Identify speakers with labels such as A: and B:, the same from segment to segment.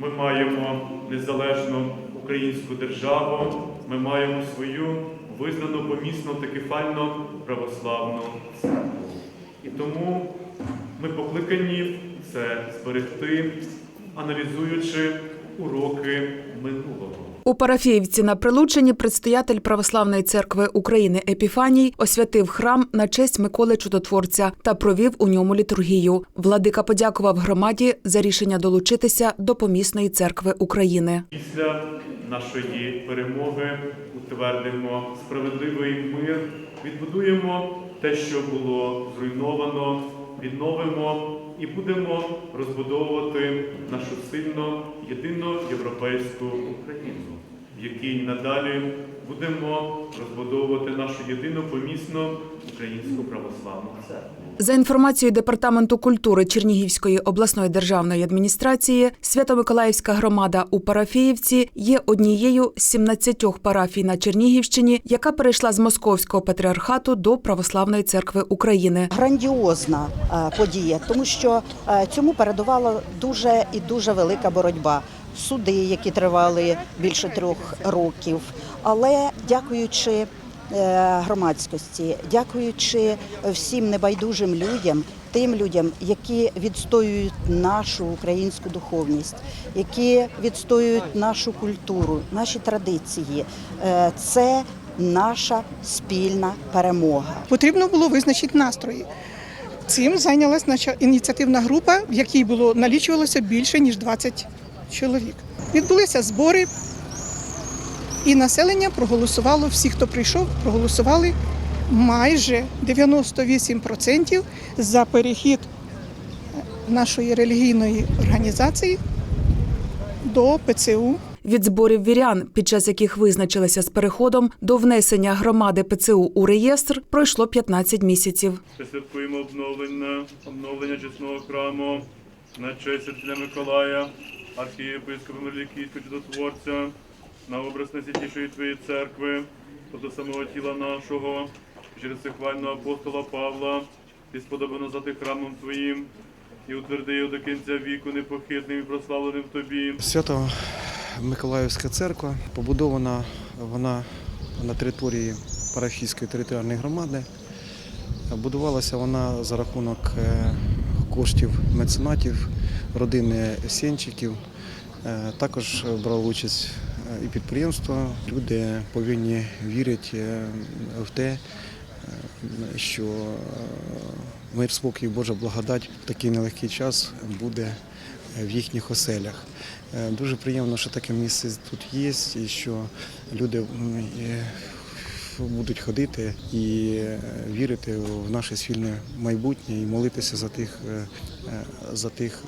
A: Ми маємо незалежну українську державу, ми маємо свою визнану помісну такефальну православну церкву. І тому ми покликані це зберегти, аналізуючи уроки минулого.
B: У Парафіївці на Прилучині предстоятель Православної церкви України Епіфаній освятив храм на честь Миколи Чудотворця та провів у ньому літургію. Владика подякував громаді за рішення долучитися до помісної церкви України.
A: Після нашої перемоги утвердимо справедливий мир, відбудуємо те, що було зруйновано, відновимо і будемо розбудовувати нашу сильну єдину європейську Україну, в якій надалі будемо розбудовувати нашу єдину помісну українську православну церкву.
B: За інформацією департаменту культури Чернігівської обласної державної адміністрації, Свято-Миколаївська громада у Парафіївці є однією з 17 парафій на Чернігівщині, яка перейшла з Московського патріархату до Православної церкви України.
C: грандіозна е, подія, тому що е, цьому передувала дуже і дуже велика боротьба. Суди, які тривали більше трьох років. Але дякуючи громадськості, дякуючи всім небайдужим людям, тим людям, які відстоюють нашу українську духовність, які відстоюють нашу культуру, наші традиції, е, це наша спільна перемога.
D: Потрібно було визначити настрої. Цим зайнялась наша ініціативна група, в якій було налічувалося більше ніж 20 чоловік. Відбулися збори, і населення проголосувало. Всі, хто прийшов, проголосували майже 98% за перехід нашої релігійної організації до ПЦУ
B: Від зборів вірян, під час яких визначилися з переходом до внесення громади ПЦУ у реєстр, пройшло 15 місяців.
A: Ще святкуємо обновлення, обновлення чесного храму на честь Святителя Миколая, архієпископа Мерлікійського чудотворця, на образ найсвятішої Твоєї церкви, до самого тіла нашого, через всехвального апостола Павла, ти сподобано за храмом Твоїм, і утверди його до кінця віку непохитним і прославленим Тобі.
E: Свято Миколаївська церква побудована вона на території парафійської територіальної громади. Будувалася вона за рахунок е, коштів меценатів, родини Сєнчиків. Е, Також брало участь і підприємства. Люди повинні вірити е, в те, е, що е, мир, спокій, Божа благодать в такий нелегкий час буде в їхніх оселях. Дуже приємно, що таке місце тут є, і що люди будуть ходити і е, вірити в наше спільне майбутнє і молитися за тих, е, е, за тих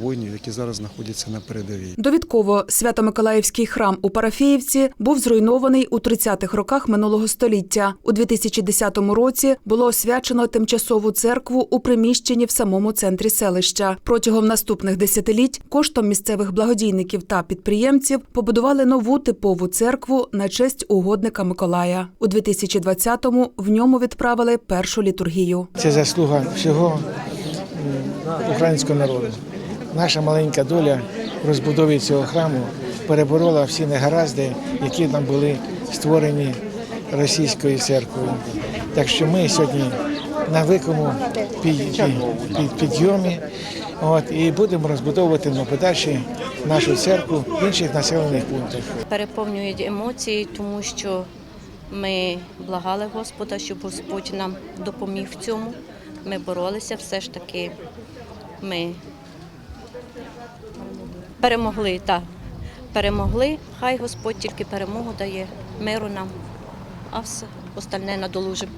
E: воїнів, які зараз знаходяться на передовій.
B: Довідково Свято-Миколаївський храм у Парафіївці був зруйнований у 30-х роках минулого століття. У 2010 році було освячено тимчасову церкву у приміщенні в самому центрі селища. Протягом наступних десятиліть коштом місцевих благодійників та підприємців побудували нову типову церкву на честь угодника Миколая. У 2020-му в ньому відправили першу літургію.
F: Це заслуга всього українського народу. Наша маленька доля в розбудові цього храму переборола всі негаразди, які нам були створені російською церквою. Так що ми сьогодні на під, підйомі от, і будемо розбудовувати на подальші нашу церкву в інших населених пунктах.
G: переповнюють емоції, тому що ми благали Господа, щоб Господь нам допоміг в цьому. Ми боролися, все ж таки ми перемогли, так. Перемогли, хай Господь тільки перемогу дає, миру нам, а все остальне надолужимо.